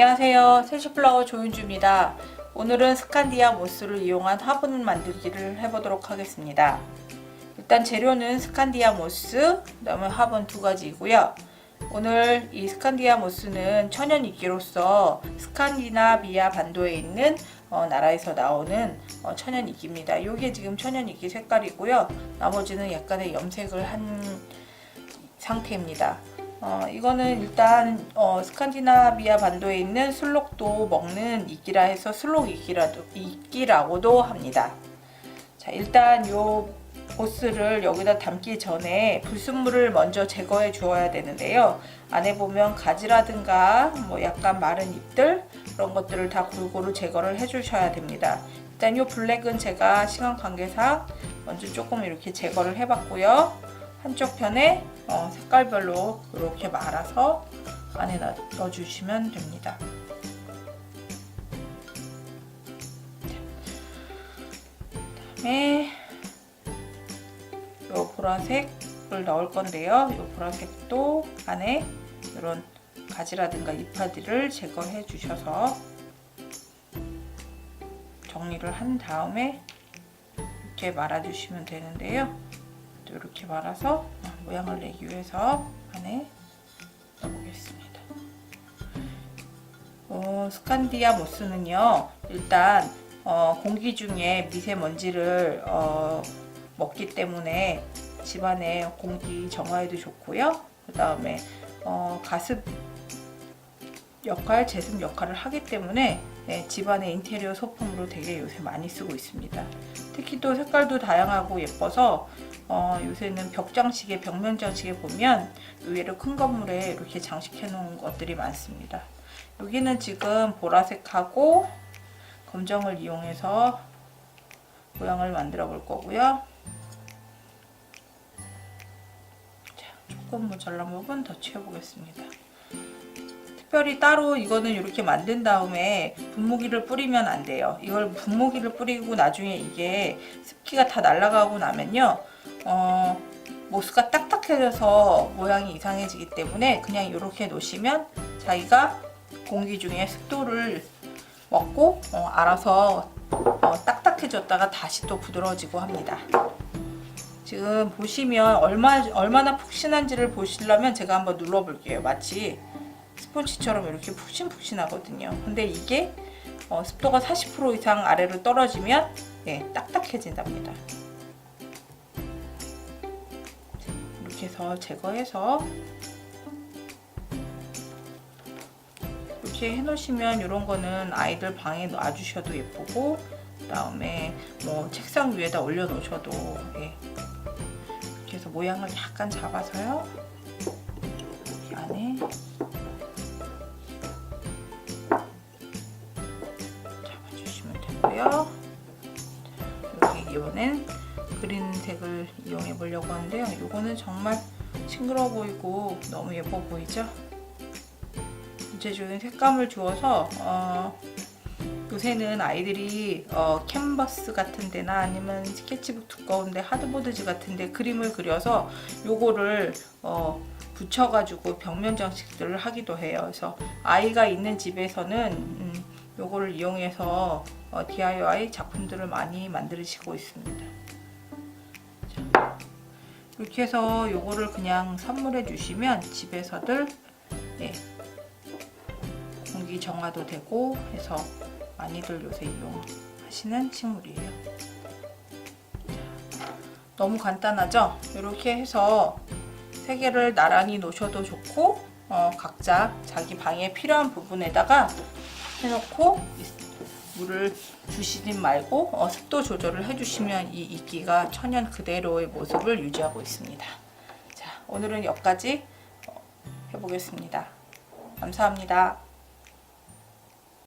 안녕하세요. 세슈플라워 조윤주입니다. 오늘은 스칸디아 모스를 이용한 화분 만들기를 해보도록 하겠습니다. 일단 재료는 스칸디아 모스, 그다음에 화분 두 가지이고요. 오늘 이 스칸디아 모스는 천연 이끼로서 스칸디나비아 반도에 있는 어, 나라에서 나오는 어, 천연 이끼입니다. 이게 지금 천연 이끼 색깔이고요. 나머지는 약간의 염색을 한 상태입니다. 어, 이거는 일단 어, 스칸디나비아 반도에 있는 술록도 먹는 이끼라 해서 술록 이끼라도, 이끼라고도 합니다. 자, 일단 요 보스를 여기다 담기 전에 불순물을 먼저 제거해 주어야 되는데요. 안에 보면 가지라든가 뭐 약간 마른 잎들 그런 것들을 다 골고루 제거를 해 주셔야 됩니다. 일단 요 블랙은 제가 시간 관계상 먼저 조금 이렇게 제거를 해 봤고요. 한쪽 편에 어, 색깔별로 이렇게 말아서 안에 넣어 주시면 됩니다. 그다음에 요 보라색을 넣을 건데요. 요 보라색도 안에 이런 가지라든가 이파리를 제거해 주셔서 정리를 한 다음에 이렇게 말아 주시면 되는데요. 또 이렇게 말아서 모양을 내기 위해서 안에 넣어보겠습니다. 어, 스칸디아 모스는요, 일단 어, 공기 중에 미세먼지를 어, 먹기 때문에 집안의 공기 정화에도 좋고요. 그 다음에 어, 가습 역할, 제습 역할을 하기 때문에 네, 집안의 인테리어 소품으로 되게 요새 많이 쓰고 있습니다. 특히 또 색깔도 다양하고 예뻐서 어, 요새는 벽 장식에 벽면 장식에 보면 의외로 큰 건물에 이렇게 장식해 놓은 것들이 많습니다. 여기는 지금 보라색하고 검정을 이용해서 모양을 만들어 볼 거고요. 자, 조금 모자란 부분 더 채워보겠습니다. 특별히 따로 이거는 이렇게 만든 다음에 분무기를 뿌리면 안 돼요. 이걸 분무기를 뿌리고 나중에 이게 습기가 다 날아가고 나면요. 어, 모스가 딱딱해져서 모양이 이상해지기 때문에 그냥 이렇게 놓으시면 자기가 공기 중에 습도를 먹고 어, 알아서 어, 딱딱해졌다가 다시 또 부드러워지고 합니다. 지금 보시면 얼마, 얼마나 푹신한지를 보시려면 제가 한번 눌러볼게요. 마치 스폰지처럼 이렇게 푹신푹신하거든요. 근데 이게 어, 습도가 40% 이상 아래로 떨어지면 예, 딱딱해진답니다. 이렇게 해서 제거해서 이렇게 해놓으시면 이런 거는 아이들 방에 놔주셔도 예쁘고 그 다음에 뭐 책상 위에다 올려놓으셔도 예. 이렇게 해서 모양을 약간 잡아서요 되고요. 여기 이번엔 그린색을 이용해 보려고 하는데요. 이거는 정말 싱그러워 보이고 너무 예뻐 보이죠? 전체적인 색감을 주어서 어, 요새는 아이들이 어, 캔버스 같은 데나 아니면 스케치북 두꺼운데 하드보드지 같은 데 그림을 그려서 요거를 어, 붙여가지고 벽면 장식들을 하기도 해요. 그래서 아이가 있는 집에서는 음, 요거를 이용해서 어, DIY 작품들을 많이 만드시고 있습니다. 자, 이렇게 해서 요거를 그냥 선물해 주시면 집에서들 예, 공기 정화도 되고 해서 많이들 요새 이용하시는 식물이에요. 너무 간단하죠? 이렇게 해서 세 개를 나란히 놓으셔도 좋고 어, 각자 자기 방에 필요한 부분에다가 해놓고 물을 주시지 말고 어, 습도 조절을 해주시면 이 이끼가 천연 그대로의 모습을 유지하고 있습니다. 자, 오늘은 여기까지 어, 해보겠습니다. 감사합니다.